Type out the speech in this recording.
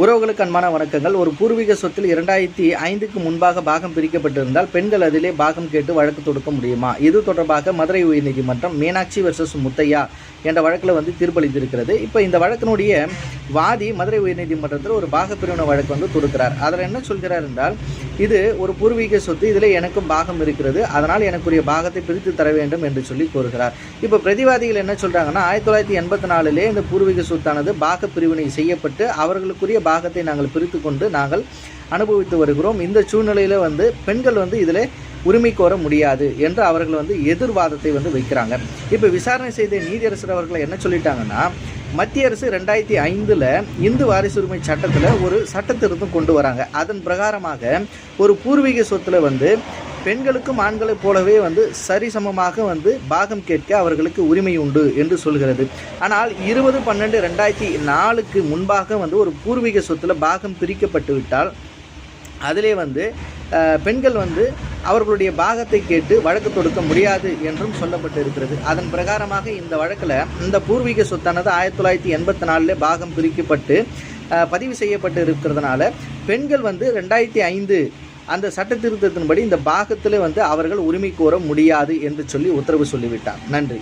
உறவுகளுக்கு அன்பான வணக்கங்கள். ஒரு பூர்வீக சொத்தில் இரண்டாயிரத்தி ஐந்துக்கு முன்பாக பாகம் பிரிக்கப்பட்டிருந்தால் பெண்கள் அதிலே பாகம் கேட்டு வழக்கு தொடுக்க முடியுமா? இது தொடர்பாக மதுரை உயர்நீதிமன்றம் மீனாட்சி வர்சஸ் முத்தையா என்ற வழக்கில் வந்து தீர்ப்பளித்திருக்கிறது. இப்போ இந்த வழக்கினுடைய வாதி மதுரை உயர்நீதிமன்றத்தில் ஒரு பாகப்பிரிவினை வழக்கு வந்து தொடுக்கிறார். அதில் என்ன சொல்கிறார் என்றால் இது ஒரு பூர்வீக சொத்து இதில் எனக்கும் பாகம் இருக்கிறது அதனால் எனக்குரிய பாகத்தை பிரித்து தர வேண்டும் என்று சொல்லி கூறுகிறார் இப்போ பிரதிவாதிகள் என்ன சொல்கிறாங்கன்னா ஆயிரத்தி தொள்ளாயிரத்தி எண்பத்தி நாலுலே இந்த பூர்வீக சொத்தானது பாக பிரிவினை செய்யப்பட்டு அவர்களுக்குரிய பாகத்தை நாங்கள் பிரித்து கொண்டு நாங்கள் அனுபவித்து வருகிறோம். இந்த சூழ்நிலையில் வந்து பெண்கள் வந்து இதில் உரிமை கோர முடியாது என்று அவர்கள் வந்து எதிர்வாதத்தை வந்து வைக்கிறாங்க. இப்போ விசாரணை செய்த நீதியரசர் அவர்களை என்ன சொல்லிட்டாங்கன்னா மத்திய அரசு ரெண்டாயிரத்தி ஐந்தில் இந்து வாரிசுரிமை சட்டத்தில் ஒரு சட்டத்திருத்தம் கொண்டு வராங்க. அதன் பிரகாரமாக ஒரு பூர்வீக சொத்தில் வந்து பெண்களுக்கும் ஆண்களைப் போலவே வந்து சரிசமமாக வந்து பாகம் கேட்க அவர்களுக்கு உரிமை உண்டு என்று சொல்கிறது. ஆனால் இருபது பன்னெண்டு ரெண்டாயிரத்தி நாலுக்கு முன்பாக வந்து ஒரு பூர்வீக சொத்தில் பாகம் பிரிக்கப்பட்டு விட்டால் அதிலே வந்து பெண்கள் வந்து அவர்களுடைய பாகத்தை கேட்டு வழக்கு தொடுக்க முடியாது என்றும் சொல்லப்பட்டு இருக்கிறது அதன் பிரகாரமாக இந்த வழக்கில் இந்த பூர்வீக சொத்தானது ஆயிரத்தி தொள்ளாயிரத்தி எண்பத்தி நாலில் பாகம் பிரிக்கப்பட்டு பதிவு செய்யப்பட்டு இருக்கிறதுனால பெண்கள் வந்து ரெண்டாயிரத்தி ஐந்து அந்த சட்ட திருத்தத்தின்படி இந்த பாகத்தில் வந்து அவர்கள் உரிமை கோர முடியாது என்று சொல்லி உத்தரவு சொல்லிவிட்டார். நன்றி.